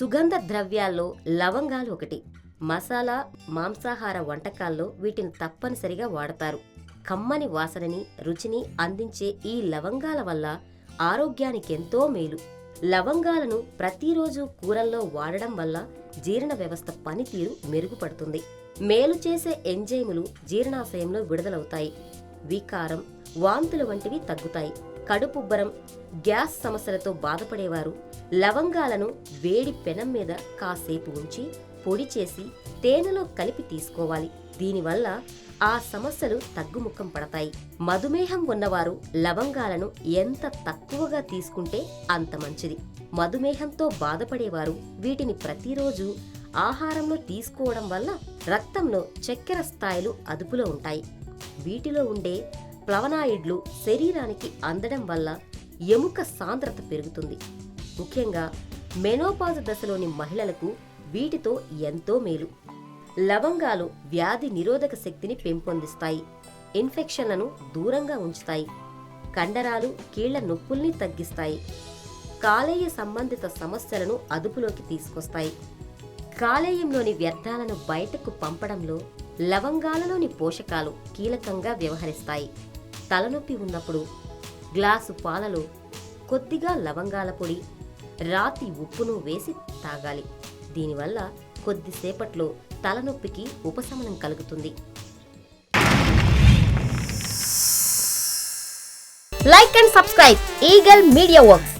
సుగంధ ద్రవ్యాల్లో లవంగాలు ఒకటి. మసాలా మాంసాహార వంటకాల్లో వీటిని తప్పనిసరిగా వాడతారు. కమ్మని వాసనని రుచిని అందించే ఈ లవంగాల వల్ల ఆరోగ్యానికి ఎంతో మేలు. లవంగాలను ప్రతిరోజు కూరల్లో వాడడం వల్ల జీర్ణ వ్యవస్థ పనితీరు మెరుగుపడుతుంది. మేలు చేసే ఎంజైములు జీర్ణాశయంలో విడుదలవుతాయి. వికారం వాంతులు వంటివి తగ్గుతాయి. కడుపుబ్బరం గ్యాస్ సమస్యలతో బాధపడేవారు. లవంగాలను వేడి పెనం మీద కాసేపు ఉంచి పొడి చేసి తేనెలో కలిపి తీసుకోవాలి. దీనివల్ల ఆ సమస్యలు తగ్గుముఖం పడతాయి. మధుమేహం ఉన్నవారు లవంగాలను ఎంత తక్కువగా తీసుకుంటే అంత మంచిది. మధుమేహంతో బాధపడేవారు వీటిని ప్రతిరోజు ఆహారంలో తీసుకోవడం వల్ల రక్తంలో చక్కెర స్థాయిలు అదుపులో ఉంటాయి. వీటిలో ఉండే ప్లవనాయిడ్లు శరీరానికి అందడం వల్ల ఎముక సాంద్రత పెరుగుతుంది. ముఖ్యంగా మెనోపాజ్ దశలోని మహిళలకు వీటితో ఎంతో మేలు. లవంగాలు వ్యాధి నిరోధక శక్తిని పెంపొందిస్తాయి. ఇన్ఫెక్షన్లను దూరంగా ఉంచుతాయి. కండరాలు కీళ్ళ నొప్పుల్ని తగ్గిస్తాయి. కాలేయ సంబంధిత సమస్యలను అదుపులోకి తీసుకొస్తాయి. కాలేయంలోని వ్యర్థాలను బయటకు పంపడంలో లవంగాలలోని పోషకాలు కీలకంగా వ్యవహరిస్తాయి. తలనొప్పి ఉన్నప్పుడు గ్లాసు పాలలో కొద్దిగా లవంగాల పొడి రాతి ఉప్పును వేసి తాగాలి. దీనివల్ల కొద్దిసేపట్లో తలనొప్పికి ఉపశమనం కలుగుతుంది. Like and subscribe eagle media works.